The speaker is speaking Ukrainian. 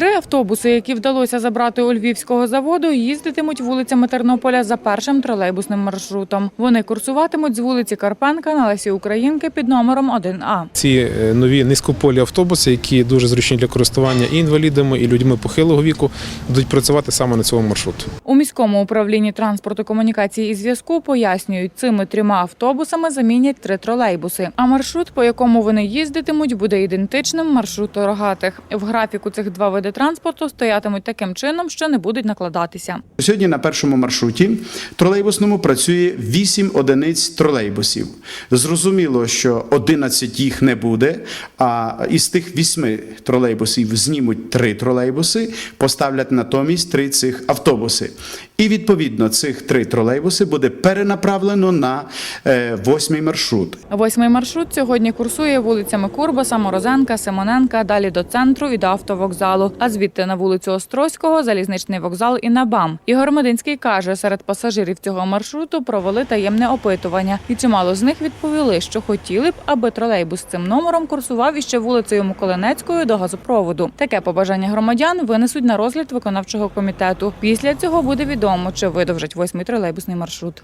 Три автобуси, які вдалося забрати у львівського заводу, їздитимуть вулицями Тернополя за першим тролейбусним маршрутом. Вони курсуватимуть з вулиці Карпенка на Лесі Українки під номером 1А. Ці е, нові низькополі автобуси, які дуже зручні для користування і інвалідами, і людьми похилого віку, будуть працювати саме на цьому маршруту. У міському управлінні транспорту, комунікації і зв'язку пояснюють, цими трьома автобусами замінять три тролейбуси. А маршрут, по якому вони їздитимуть, буде ідентичним маршруту рогатих. В графіку цих два види транспорту стоятимуть таким чином, що не будуть накладатися. Сьогодні на першому маршруті тролейбусному працює 8 одиниць тролейбусів. Зрозуміло, що 11 їх не буде, а із тих 8 тролейбусів знімуть 3 тролейбуси, поставлять натомість 3 цих автобуси. І відповідно цих 3 тролейбуси буде перенаправлено на е, восьмий маршрут. Восьмий маршрут сьогодні курсує вулицями Курбаса, Морозенка, Симоненка, далі до центру і до автовокзалу. А звідти на вулицю Острозького, залізничний вокзал і на БАМ. Ігор Мединський каже, серед пасажирів цього маршруту провели таємне опитування, і чимало з них відповіли, що хотіли б, аби тролейбус цим номером курсував іще вулицею Миколинецькою до газопроводу. Таке побажання громадян винесуть на розгляд виконавчого комітету. Після цього буде відомо, чи видовжать восьмий тролейбусний маршрут.